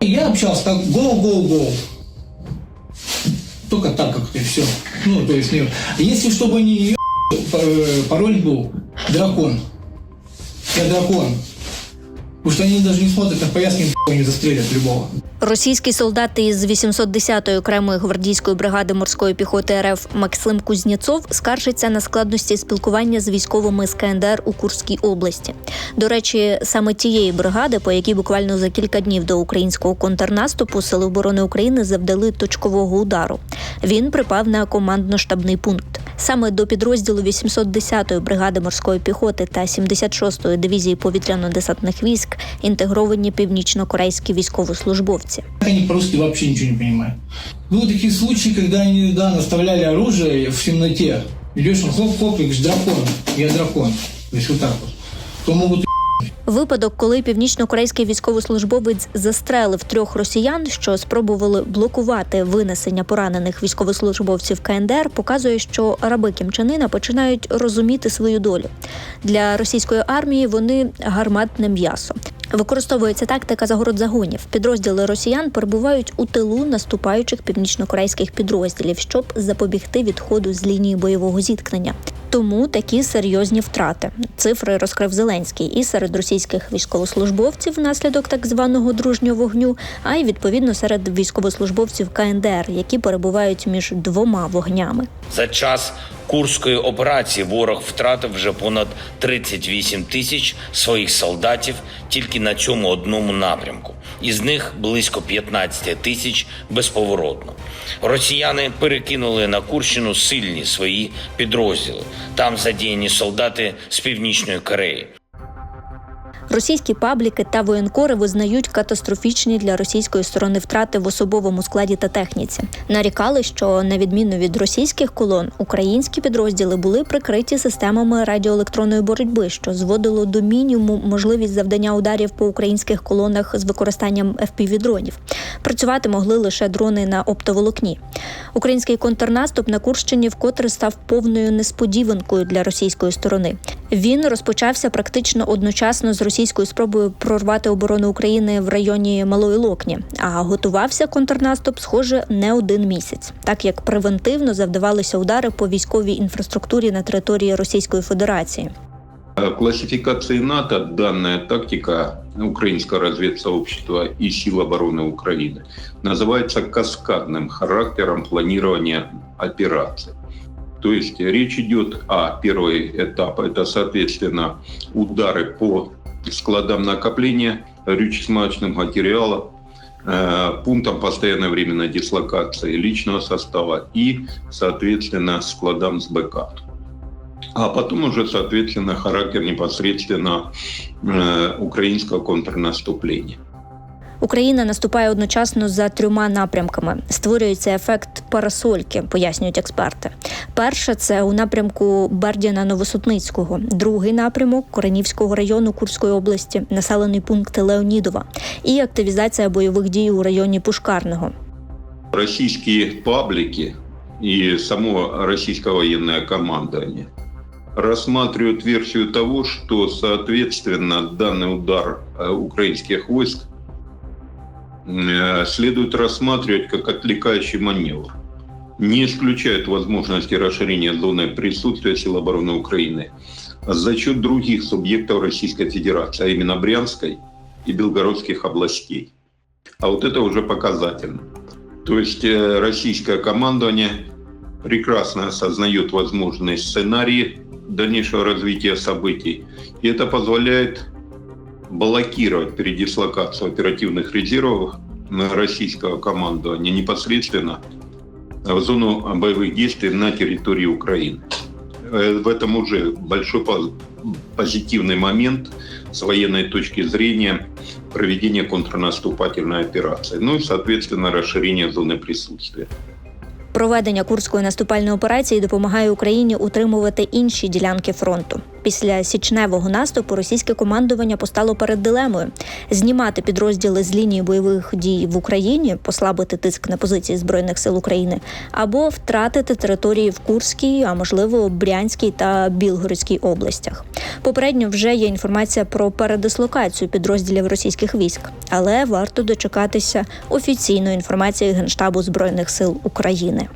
Я общался так, go-go-go. Только так как-то все. Ну, то есть, не- если чтобы не ее, э, пароль был дракон. Я дракон. Потому что они даже не смотрят на повязки, не застрелят любого. Російський солдат із 810-ї окремої гвардійської бригади морської піхоти РФ Максим Кузнєцов скаржиться на складності спілкування з військовими з КНДР у Курській області. До речі, саме тієї бригади, по якій буквально за кілька днів до українського контрнаступу Сили оборони України завдали точкового удару. Він припав на командно-штабний пункт. Саме до підрозділу 810-ї бригади морської піхоти та 76-ї дивізії повітряно-десантних військ інтегровані північно-корейські військовослужбовці. Они по-русски вообще ничего не понимают. Были такие случаи, когда они да, наставляли оружие в темноте. Идешь, хлоп-хлоп, и говоришь, дракон, я дракон. То есть вот так вот. То могут Випадок, коли північно-корейський військовослужбовець застрелив трьох росіян, що спробували блокувати винесення поранених військовослужбовців КНДР, показує, що раби Кімчанина починають розуміти свою долю. Для російської армії вони гарматне м'ясо. Використовується тактика загород-загонів. Підрозділи росіян перебувають у тилу наступаючих північно-корейських підрозділів, щоб запобігти відходу з лінії бойового зіткнення. Тому такі серйозні втрати. Цифри розкрив Зеленський і серед російських військовослужбовців внаслідок так званого дружнього вогню, а й відповідно серед військовослужбовців КНДР, які перебувають між двома вогнями. За час курської операції ворог втратив вже понад 38 тисяч своїх солдатів тільки на цьому одному напрямку. Із них близько 15 тисяч безповоротно. Росіяни перекинули на Курщину сильні свої підрозділи. Там задіяні солдати з північної Кореї. Російські пабліки та воєнкори визнають катастрофічні для російської сторони втрати в особовому складі та техніці. Нарікали, що на відміну від російських колон, українські підрозділи були прикриті системами радіоелектронної боротьби, що зводило до мінімуму можливість завдання ударів по українських колонах з використанням FPV-дронів. Працювати могли лише дрони на оптоволокні. Український контрнаступ на Курщині вкотре став повною несподіванкою для російської сторони. Він розпочався практично одночасно з російською спробою прорвати оборону України в районі Малої Локні. А готувався контрнаступ, схоже, не один місяць, так як превентивно завдавалися удари по військовій інфраструктурі на території Російської Федерації. В классификации НАТО данная тактика украинского разведсообщества и сил обороны Украины называется каскадным характером планирования операций. То есть речь идет о первый этап, это, соответственно, удары по складам накопления горюче-смазочных материалов, э, пунктам постоянной временной дислокации личного состава и, соответственно, складам с БК. А потом уже, соответственно, характер непосредственно э, украинского контрнаступления. Україна наступає одночасно за трьома напрямками. Створюється ефект парасольки, пояснюють експерти. Перше це у напрямку Бердяна Новосотницького, другий напрямок Коренівського району Курської області, населений пункт Леонідова, і активізація бойових дій у районі Пушкарного. Российские паблики и само российское военное командование рассматривают версию того, что, соответственно, данный удар э, украинских войск э, следует рассматривать как отвлекающий маневр. Не исключают возможности расширения зоны присутствия сил обороны Украины за счет других субъектов Российской Федерации, а именно Брянской и Белгородских областей. А вот это уже показательно. То есть э, российское командование прекрасно осознает возможные сценарии дальнейшего развития событий. И это позволяет блокировать передислокацию оперативных резервов на российского командования непосредственно в зону боевых действий на территории Украины. Э, В этом уже большой поз- позитивный момент с военной точки зрения проведения контрнаступательной операции. Ну и, соответственно, расширение зоны присутствия. Проведення курської наступальної операції допомагає Україні утримувати інші ділянки фронту. Після січневого наступу російське командування постало перед дилемою: знімати підрозділи з лінії бойових дій в Україні, послабити тиск на позиції збройних сил України, або втратити території в Курській, а можливо Брянській та Білгородській областях. Попередньо вже є інформація про передислокацію підрозділів російських військ, але варто дочекатися офіційної інформації Генштабу збройних сил України.